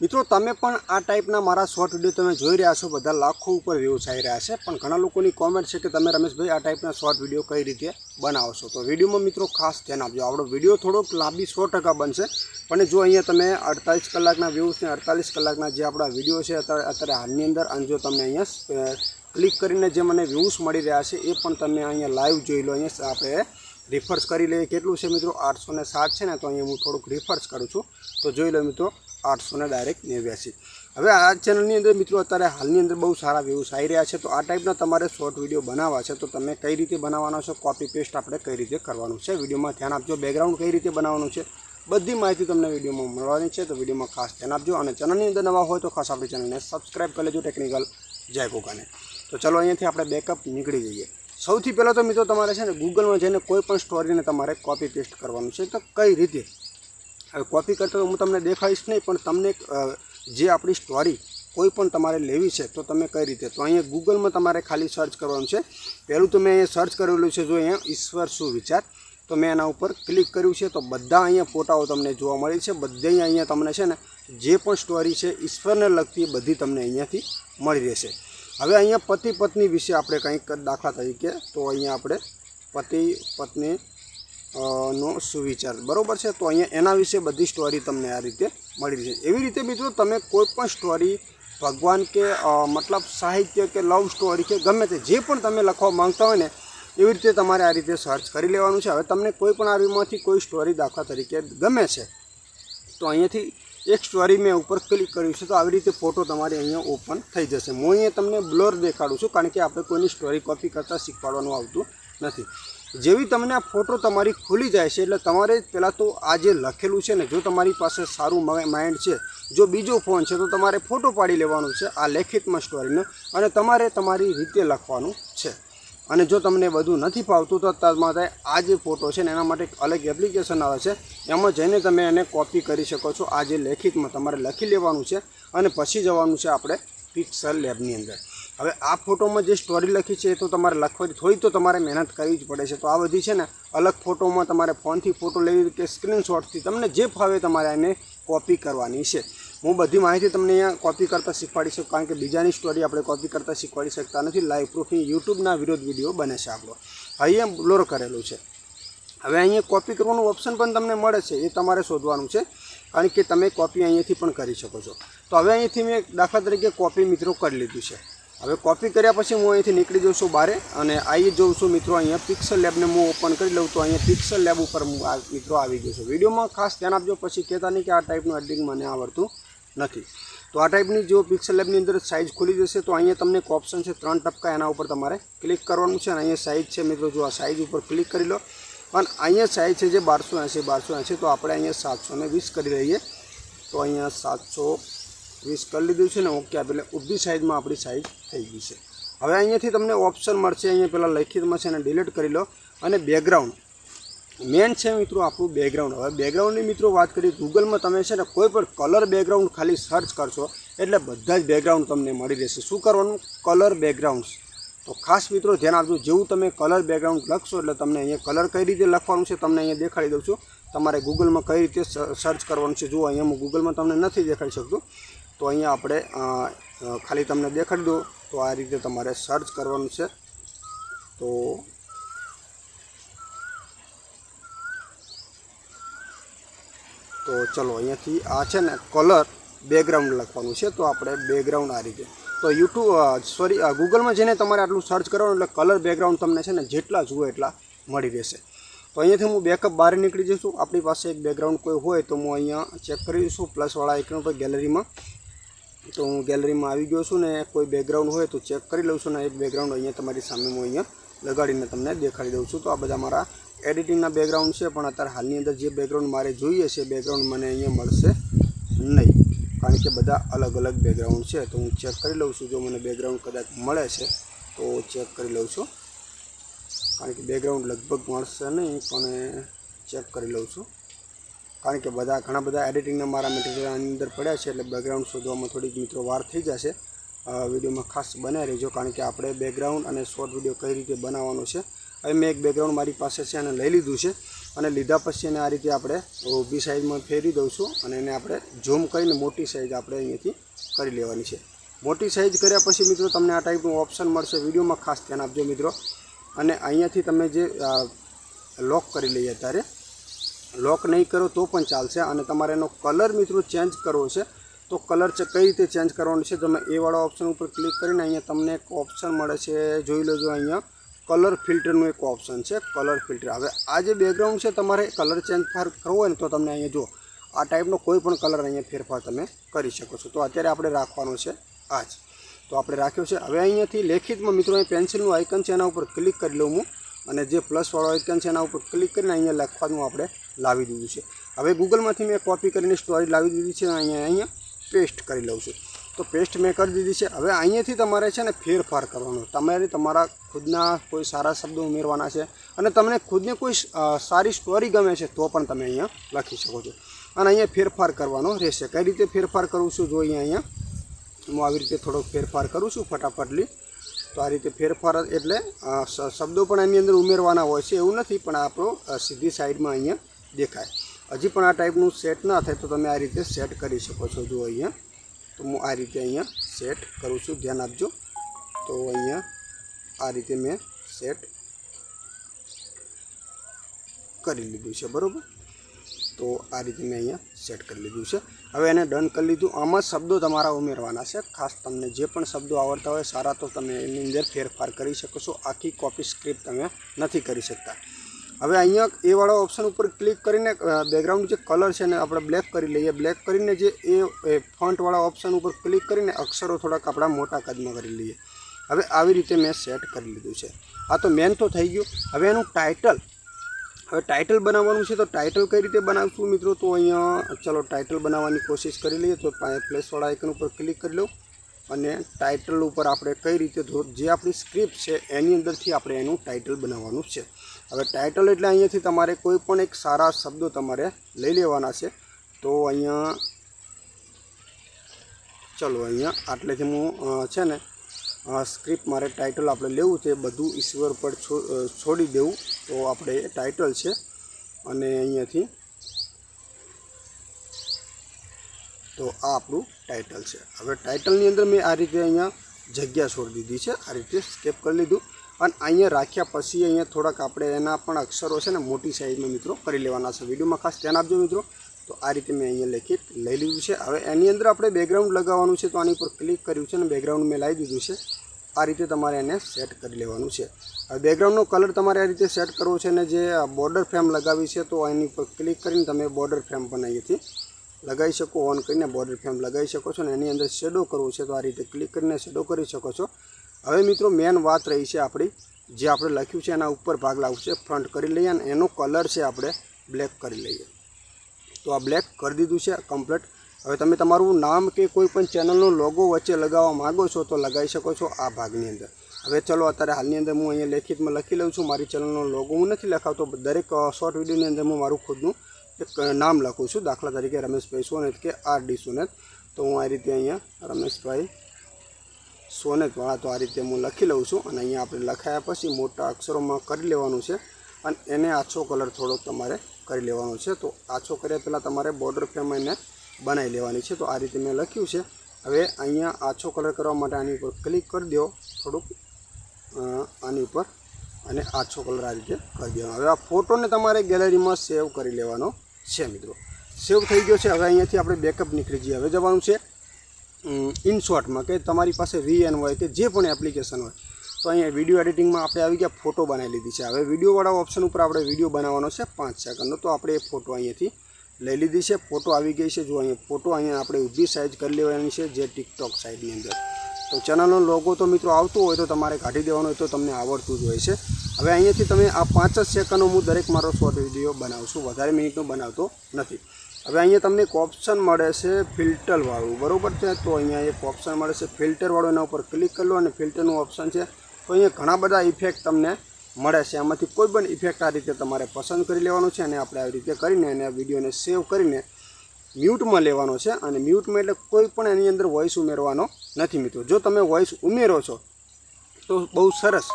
મિત્રો, તમે પણ આ ટાઈપના મારા શોર્ટ વીડિયો તમે જોઈ રહ્યા છો, બધા લાખો ઉપર વ્યૂઝ આવી રહ્યા છે, પણ ઘણા લોકોની કોમેન્ટ છે કે તમે રમેશભાઈ આ ટાઈપના શોર્ટ વીડિયો કઈ રીતે બનાવશો? તો વિડીયોમાં મિત્રો ખાસ ધ્યાન આપજો. આપણો વીડિયો થોડોક લાંબી, સો ટકા બનશે, પણ જો અહીંયા તમે અડતાલીસ કલાકના વ્યૂઝ ને અડતાલીસ કલાકના જે આપણા વીડિયો છે અત્યારે અત્યારે હાલની અંદર, અને જો તમે અહીંયા ક્લિક કરીને જે મને વ્યૂઝ મળી રહ્યા છે, એ પણ તમે અહીંયા લાઈવ જોઈ લો. અહીંયા આપણે રિફર્સ કરી લઈએ. કેટલું છે મિત્રો? આઠસો ને સાત છે ને, તો અહીંયા હું થોડુંક રિફર્સ કરું છું. તો જોઈ લો મિત્રો આઠસો ને ડાયરેક્ટ નેવ્યાસી હવે આ ચેનલની અંદર મિત્રો અત્યારે હાલની અંદર બહુ સારા વ્યૂઝ આવી રહ્યા છે. તો આ ટાઈપના તમારે શોર્ટ વીડિયો બનાવવા છે, તો તમે કઈ રીતે બનાવવાનો છે? કોપી પેસ્ટ આપણે કઈ રીતે કરવાનું છે? વિડીયોમાં ધ્યાન આપજો. બેકગ્રાઉન્ડ કઈ રીતે બનાવવાનું છે? બધી માહિતી તમને વિડીયોમાં મળવાની છે. તો વિડીયોમાં ખાસ ધ્યાન આપજો. અને ચેનલની અંદર નવા હોય તો ખાસ આપણી ચેનલને સબસ્ક્રાઈબ કરી લેજો. ટેકનિકલ જય કોકાને તો ચલો અહીંયાથી આપણે બેકઅપ નીકળી જઈએ. સૌથી પહેલાં તો મિત્રો તમારે છે ને ગૂગલમાં જઈને કોઈ પણ સ્ટોરીને તમારે કોપી પેસ્ટ કરવાનું છે. તો કઈ રીતે કોપી કરતા હું તમને દેખાડીશ નહીં, પણ તમને જે આપણી સ્ટોરી કોઈ પણ તમારે લેવી છે, તો તમે કઈ રીતે? તો અહીંયા ગૂગલમાં તમારે ખાલી સર્ચ કરવાનું છે. પહેલું તો મેં અહીંયા સર્ચ કરેલું છે, જો અહીંયા ઈશ્વર શું વિચાર? તો મેં એના ઉપર ક્લિક કર્યું છે, તો બધા અહીંયા ફોટાઓ તમને જોવા મળે છે, બધે અહીંયા તમને છે ને, જે પણ સ્ટોરી છે, ઈશ્વરને લગતી બધી તમને અહીંયાથી મળી રહેશે. હવે અહીંયા પતિ પત્ની વિશે આપણે કંઈક દાખલા તરીકે, તો અહીંયા આપણે પતિ પત્ની નો સુવિચાર. બરાબર છે? તો અહીંયા એના વિશે બધી સ્ટોરી તમને આ રીતે મળી છે એવી રીતે મિત્રો તમે કોઈ પણ સ્ટોરી ભગવાન કે મતલબ સાહિત્ય કે લવ સ્ટોરી કે ગમે તે જે પણ તમે લખવા માંગતા હોય ને, એવી રીતે તમારે આ રીતે સર્ચ કરી લેવાનું છે. હવે તમને કોઈ પણ આવીમાંથી કોઈ સ્ટોરી દાખલા તરીકે ગમે છે, તો અહીંયાથી એક સ્ટોરી મેં ઉપર ક્લિક કર્યું છે, તો આવી રીતે ફોટો તમારે અહીંયા ઓપન થઈ જશે. હું અહીંયા તમને બ્લોર દેખાડું છું, કારણ કે આપણે કોઈની સ્ટોરી કોપી કરતાં શીખવાડવાનું આવતું નથી. જેવી તમને આ ફોટો તમારી ખુલી જાય છે, એટલે તમારે પહેલાં તો આ જે લખેલું છે ને, જો તમારી પાસે સારું માઇન્ડ છે, જો બીજો ફોન છે, તો તમારે ફોટો પાડી લેવાનો છે, આ લેખિતમાં સ્ટોરીનો અને તમારે તમારી રીતે લખવાનું છે. અને જો તમને બધું નથી ફાવતું, તો તમારે આ જે ફોટો છે ને, એના માટે એક અલગ એપ્લિકેશન આવે છે, એમાં જઈને તમે એને કોપી કરી શકો છો, આ જે લેખિતમાં તમારે લખી લેવાનું છે, અને પછી જવાનું છે આપણે પિક્સલ લેબની અંદર. હવે આ ફોટોમાં જે સ્ટોરી લખી છે એ તો તમારે લખવાની થોડી તો તમારે મહેનત કરવી જ પડે છે. તો આ બધી છે ને અલગ ફોટોમાં તમારે ફોનથી ફોટો લેવી કે સ્ક્રીનશોટથી તમને જે ફાવે તમારે એને કોપી કરવાની છે. હું બધી માહિતી તમને અહીંયા કોપી કરતાં શીખવાડી શકું, કારણ કે બીજાની સ્ટોરી આપણે કોપી કરતાં શીખવાડી શકતા નથી. લાઈવ પ્રૂફની યુટ્યુબના વિરોધ વીડિયો બને છે આપણો. અહીંયા બ્લોર કરેલું છે. હવે અહીંયા કોપી કરવાનું ઓપ્શન પણ તમને મળે છે, એ તમારે શોધવાનું છે, કારણ કે તમે કોપી અહીંયાથી પણ કરી શકો છો. તો હવે અહીંયાથી મેં દાખલા તરીકે કોપી મિત્રો કરી લીધું છે. હવે કોપી કર્યા પછી હું અહીંથી નીકળી જાઉં છું બહાર અને આવી જાઉં છું મિત્રો અહીંયા પિક્સલ લેબને હું ઓપન કરી લઉં તો અહીંયા પિક્સલ લેબ ઉપર મિત્રો આવી ગયો છું. વિડીયોમાં ખાસ ધ્યાન આપજો, પછી કહેતા નહીં કે આ ટાઈપનું એડિટિંગ મને આવડતું નથી. તો આ ટાઈપની જો પિક્સલ લેબની અંદર સાઇઝ ખુલી જશે તો અહીંયા તમને એક ઓપ્શન છે ત્રણ ટપકા એના ઉપર તમારે ક્લિક કરવાનું છે અને અહીંયા સાઇઝ છે મિત્રો, જો આ સાઇઝ ઉપર ક્લિક કરી લો. પણ અહીંયા સાઇઝ છે જે બારસો એંસી બારસો એંસી તો આપણે અહીંયા સાતસો વીસ કરી લઈએ તો અહીંયા સાતસો વીસ કરી લીધું છે ને ઓકે એટલે ઊભી સાઈઝમાં આપણી સાઈઝ થઈ ગઈ છે. હવે અહીંયાથી તમને ઓપ્શન મળશે, અહીંયા પહેલાં લખિતમાં છે એને ડિલીટ કરી લો. અને બેકગ્રાઉન્ડ મેન છે મિત્રો આપણું બેકગ્રાઉન્ડ હવે બેકગ્રાઉન્ડની મિત્રો વાત કરીએ ગૂગલમાં તમે છે ને કોઈ પણ કલર બેકગ્રાઉન્ડ ખાલી સર્ચ કરશો, એટલે બધા જ બેકગ્રાઉન્ડ તમને મળી રહેશે. શું કરવાનું? કલર બેકગ્રાઉન્ડ્સ તો ખાસ મિત્રો ધ્યાન આપજો, જેવું તમે કલર બેકગ્રાઉન્ડ લખશો, એટલે તમને અહીંયા કલર કઈ રીતે લખવાનું છે, તમને અહીંયા દેખાડી દઉં છું. તમારે ગૂગલમાં કઈ રીતે સર્ચ કરવાનું છે, જુઓ, અહીંયા હું ગૂગલમાં તમને નથી દેખાડી શકતું. તો અહીંયા આપણે ખાલી તમને દેખાડી દો તો આ રીતે તમારે સર્ચ કરવાનું છે. તો તો ચલો, અહીંયાથી આ છે ને કલર બેકગ્રાઉન્ડ લખવાનું છે. તો આપણે બેકગ્રાઉન્ડ આ રીતે. તો યુટ્યુબ સોરી ગૂગલમાં જઈને તમારે આટલું સર્ચ કરવાનું એટલે કલર બેકગ્રાઉન્ડ તમને છે ને જેટલા જુઓ એટલા મળી રહેશે. તો અહીંયાથી હું બેકઅપ બહાર નીકળી જઈશું. આપણી પાસે એક બેકગ્રાઉન્ડ કોઈ હોય તો હું અહીંયા ચેક કરી દઈશું. પ્લસવાળા આઇકન પર ગેલેરીમાં તો હું ગેલેરીમાં આવી ગયો છું ને કોઈ બેકગ્રાઉન્ડ હોય તો ચેક કરી લઉં છું ને એક બેકગ્રાઉન્ડ અહીંયા તમારી સામે હું અહીંયા લગાડીને તમને દેખાડી દઉં છું. તો આ બધા મારા એડિટિંગના બેકગ્રાઉન્ડ છે, પણ અત્યારે હાલની અંદર જે બેકગ્રાઉન્ડ મારે જોઈએ છે બેકગ્રાઉન્ડ મને અહીંયા મળશે નહીં. કારણ કે બધા અલગ અલગ બેકગ્રાઉન્ડ છે, તો હું ચેક કરી લઉં છું. જો મને બેકગ્રાઉન્ડ કદાચ મળે છે, તો ચેક કરી લઉં છું. કારણ કે બેકગ્રાઉન્ડ લગભગ મળશે નહીં, પણ ચેક કરી લઉં છું. કારણ કે બધા ઘણા બધા એડિટિંગના મારા મટીરિયલ અંદર પડ્યા છે, એટલે બેકગ્રાઉન્ડ શોધવામાં થોડીક મિત્રો વાર થઈ જશે. વિડીયોમાં ખાસ બનાવી રહેજો, કારણ કે આપણે બેકગ્રાઉન્ડ અને શોર્ટ વીડિયો કઈ રીતે બનાવવાનો છે, હવે મેં એક બેકગ્રાઉન્ડ મારી પાસે છે, અને લઈ લીધું છે, અને લીધા પછી એને આ રીતે આપણે ઊભી સાઈઝમાં દઉં છું, અને એને આપણે ઝૂમ કરીને મોટી સાઈઝ આપણે અહીંયાથી કરી લેવાની છે. મોટી સાઈઝ કર્યા પછી મિત્રો તમને આ ટાઈપનું ઓપ્શન મળશે, વિડીયોમાં ખાસ ધ્યાન આપજો મિત્રો. અને અહીંયાથી તમે જે લોક કરી લઈએ ત્યારે લોક નહીં કરો તો પણ ચાલશે અને તમારે એનો કલર મિત્રો ચેન્જ કરવો છે. તો કલર છે કઈ રીતે ચેન્જ કરવાનો છે? તમે એ વાળા ઓપ્શન ઉપર ક્લિક કરીને અહીંયા તમને એક ઓપ્શન મળે છે. જોઈ લેજો અહીંયા. કલર ફિલ્ટરનું એક ઓપ્શન છે. કલર ફિલ્ટર હવે આ જે બેકગ્રાઉન્ડ છે તમારે કલર ચેન્જ કરવો હોય ને તો તમને અહીંયા જો આ ટાઈપનો કોઈ પણ કલર અહીંયા ફેરફાર તમે કરી શકો છો. તો અત્યારે આપણે રાખવાનો છે આ જ. તો આપણે રાખ્યો છે. હવે અહીંયાથી લેખિતમાં મિત્રો અહીં પેન્સિલનું આઇકન છે. એના ઉપર ક્લિક કરી લઉં હું. અને જે પ્લસવાળો આઇકન છે એના ઉપર ક્લિક કરીને અહીંયા લખવાનું આપણે લાવી દીધું છે. હવે ગૂગલમાંથી મેં કોપી કરીને સ્ટોરી લાવી દીધી છે અહીંયા અહીંયા પેસ્ટ કરી લઉં છું. તો પેસ્ટ મેં કરી દીધી છે. હવે અહીંયાથી તમારે છે ને ફેરફાર કરવાનો. તમારે તમારા ખુદના કોઈ સારા શબ્દો ઉમેરવાના છે અને તમને ખુદને કોઈ સારી સ્ટોરી ગમે છે તો પણ તમે અહીંયા લખી શકો છો. અને અહીંયા ફેરફાર કરવાનો રહેશે. કઈ રીતે ફેરફાર કરું છું? જો અહીંયા અહીંયા હું આવી રીતે થોડોક ફેરફાર કરું છું, ફટાફટલી. તો આ રીતે ફેરફાર એટલે શબ્દો પણ એની અંદર ઉમેરવાના હોય છે એવું નથી, પણ આપણો સીધી સાઈડમાં અહીંયા દેખાય. હજી પણ આ ટાઈપનું સેટ ના થાય તો તમે આ રીતે સેટ કરી શકો છો. જો અહીંયા, તો હું આ રીતે અહીંયા સેટ કરું છું. ધ્યાન આપજો. તો અહીંયા આ રીતે મેં સેટ કરી લીધું છે. બરાબર? તો આ રીતે મેં અહીંયા સેટ કરી લીધું છે. હવે એને ડન કરી લીધું. આમાં શબ્દો તમારા ઉમેરવાના છે. ખાસ તમને જે પણ શબ્દો આવડતા હોય સારા તો તમે એની અંદર ફેરફાર કરી શકો છો. આખી કોપી સ્ક્રિપ્ટ તમે નથી કરી શકતા. હવે અહીંયા એ વાળા ઓપ્શન ઉપર ક્લિક કરીને બેકગ્રાઉન્ડ જે કલર છે ને આપણે બ્લેક કરી લઈએ. બ્લેક કરીને જે એ ફોન્ટવાળા ઓપ્શન ઉપર ક્લિક કરીને અક્ષરો થોડાક આપણા મોટા કદમાં કરી લઈએ. હવે આવી રીતે મેં સેટ કરી લીધું છે. આ તો મેન તો થઈ ગયું. હવે એનું ટાઇટલ હવે ટાઇટલ બનાવવાનું છે તો ટાઇટલ કઈ રીતે બનાવશું મિત્રો? તો અહીંયા ચલો ટાઇટલ બનાવવાની કોશિશ કરી લઈએ. તો પ્લેસવાળા આઇકન ઉપર ક્લિક કરી લઉં અને ટાઇટલ ઉપર આપણે કઈ રીતે જે આપણી સ્ક્રિપ્ટ છે, એની અંદરથી આપણે એનું ટાઇટલ બનાવવાનું છે. હવે ટાઇટલ એટલે અહીંયાથી તમારે કોઈ પણ એક સારા શબ્દો તમારે લઈ લેવાના છે. તો અહીંયા, ચલો અહીંયા આટલેથી હું છે ને સ્ક્રિપ્ટ મારે ટાઇટલ આપણે લેવું છે, બધું ઈશ્વર પર છોડી દેવું. તો આપણે ટાઇટલ છે અને અહીંયાથી તો આ આપણું ટાઇટલ છે. હવે ટાઇટલની અંદર મેં આ રીતે અહીંયા જગ્યા છોડી દીધી છે. આ રીતે સ્કેપ કરી લીધું. અને અહીંયા રાખ્યા પછી અહીંયા થોડાક આપણે એના પણ અક્ષરો છે ને, મોટી સાઇઝમાં મિત્રો કરી લેવાના છે. વિડીયોમાં ખાસ ધ્યાન આપજો મિત્રો. તો આ રીતે મેં અહીંયા લખી લઈ લીધું છે. હવે એની અંદર આપણે બેકગ્રાઉન્ડ લગાવવાનું છે તો આની ઉપર ક્લિક કર્યું છે અને બેકગ્રાઉન્ડ મેં લાવી દીધું છે. આ રીતે તમારે એને સેટ કરી લેવાનું છે. હવે બેકગ્રાઉન્ડનો કલર તમારે આ રીતે સેટ કરવો છે અને જે બોર્ડર ફ્રેમ લગાવી છે તો એની ઉપર ક્લિક કરીને તમે બોર્ડર ફ્રેમ પણ અહીંયાથી લગાવી શકો ઓન કરીને બોર્ડર ફ્રેમ લગાવી શકો છો અને એની અંદર શેડો કરવો છે તો આ રીતે ક્લિક કરીને શેડો કરી શકો છો. હવે મિત્રો મેન વાત રહી છે આપણી, જે આપણે લખ્યું છે એના ઉપર ભાગ લાવશે ફ્રન્ટ કરી લઈએ અને એનો કલર છે આપણે બ્લેક કરી લઈએ. તો આ બ્લેક કરી દીધું છે કમ્પ્લીટ હવે તમે તમારું નામ કે કોઈ પણ ચેનલનો લોગો વચ્ચે લગાવવા માગો છો તો લગાવી શકો છો આ ભાગની અંદર. હવે ચલો અત્યારે હાલની અંદર હું અહીંયા લેખિતમાં લખી લઉં છું. મારી ચેનલનો લોગો હું નથી લખાવતો દરેક શોર્ટ વિડીયોની અંદર હું મારું ખુદનું એક નામ લખું છું. દાખલા તરીકે રમેશભાઈ સોનેત કે આર ડી સોનેત. તો હું આ રીતે અહીંયા રમેશભાઈ સોનેતવાળા તો આ રીતે હું લખી લઉં છું અને અહીંયા આપણે લખાયા પછી મોટા અક્ષરોમાં કરી લેવાનું છે. અને એને આછો કલર થોડોક તમારે કરી લેવાનો છે. તો આછો કર્યા પહેલાં તમારે બોર્ડર ફ્રેમ એને બનાવી લેવાની છે. તો આ રીતે મેં લખ્યું છે. હવે અહીંયા આછો કલર કરવા માટે આની ઉપર ક્લિક કરી દો. થોડુંક આની ઉપર અને આછો કલર આ રીતે કરી દેવાનો. હવે આ ફોટોને તમારે ગેલેરીમાં સેવ કરી લેવાનો છે મિત્રો. સેવ થઈ ગયો છે. હવે અહીંયાથી આપણે બેકઅપ નીકળી જઈએ. હવે જવાનું છે ઇન શોર્ટમાં કે તમારી પાસે વીએન હોય કે જે પણ એપ્લિકેશન હોય તો અહીંયા વીડિયો એડિટિંગમાં આપણે આવી ગયા ફોટો બનાવી લીધી છે. હવે વિડીયોવાળા ઓપ્શન ઉપર આપણે વીડિયો બનાવવાનો છે પાંચ સેકન્ડનો. તો આપણે એ ફોટો અહીંયાથી લઈ લીધી છે. ફોટો આવી ગઈ છે. જો અહીંયા ફોટો અહીંયા આપણે ઊભી સાઇઝ કરી લેવાની છે, જે ટિકટોક સાઇડની અંદર. તો ચેનલનો લોગો તો મિત્રો આવતો હોય તો તમારે કાઢી દેવાનો હોય તો તમને આવડતું જ હોય છે. હવે અહીંયાથી તમે આ પાંચ જ સેકન્ડનો હું દરેક મારો શોર્ટ વીડિયો બનાવશું વધારે મિનિટનો બનાવતો નથી. હવે અહીંયા તમને એક ઓપ્શન મળે છે ફિલ્ટરવાળું બરાબર છે? તો અહીંયા એક ઓપ્શન મળે છે. ફિલ્ટરવાળું એના ઉપર ક્લિક કરી લો અને ફિલ્ટરનું ઓપ્શન છે તો અહીંયા ઘણા બધા ઇફેક્ટ તમને મળે છે. એમાંથી કોઈ પણ ઇફેક્ટ આ રીતે તમારે પસંદ કરી લેવાનું છે અને આપણે આવી રીતે કરીને એને વિડીયોને સેવ કરીને મ્યુટમાં લેવાનો છે. અને મ્યુટમાં એટલે કોઈ પણ એની અંદર વોઇસ ઉમેરવાનો નથી મિત્રો. જો તમે વોઇસ ઉમેરો છો, તો બહુ સરસ.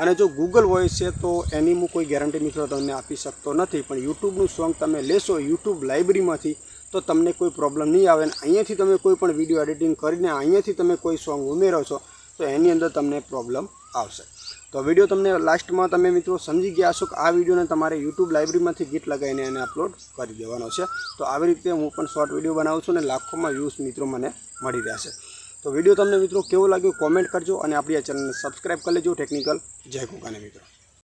અને જો ગૂગલ વોઇસ છે, તો એની હું કોઈ ગેરંટી મિત્રો તમને આપી શકતો નથી. પણ યુટ્યુબનું સોંગ તમે લેશો યુટ્યુબ લાઇબ્રેરીમાંથી તો તમને કોઈ પ્રોબ્લેમ નહીં આવે. અને અહીંયાથી તમે કોઈ પણ વીડિયો એડિટિંગ કરીને અહીંયાથી તમે કોઈ સોંગ ઉમેરો છો તો એની અંદર તમને પ્રોબ્લેમ આવશે. તો વીડિયો તમને લાસ્ટમાં તમે મિત્રો સમજી ગયા છો કે આ વિડીયોને તમારે યુટ્યુબ લાઇબ્રેરીમાંથી ગીત લગાવીને એને અપલોડ કરી દેવાનો છે. તો આવી રીતે હું પણ શોર્ટ વીડિયો બનાવું છું અને લાખોમાં વ્યૂઝ મિત્રો મને મળી રહેશે તો વીડિયો તમને મિત્રો કેવો લાગ્યો કોમેન્ટ કરજો અને આપણી આ ચેનલને સબસ્ક્રાઈબ કરી લેજો. ટેકનિકલ જય કુકાને મિત્રો.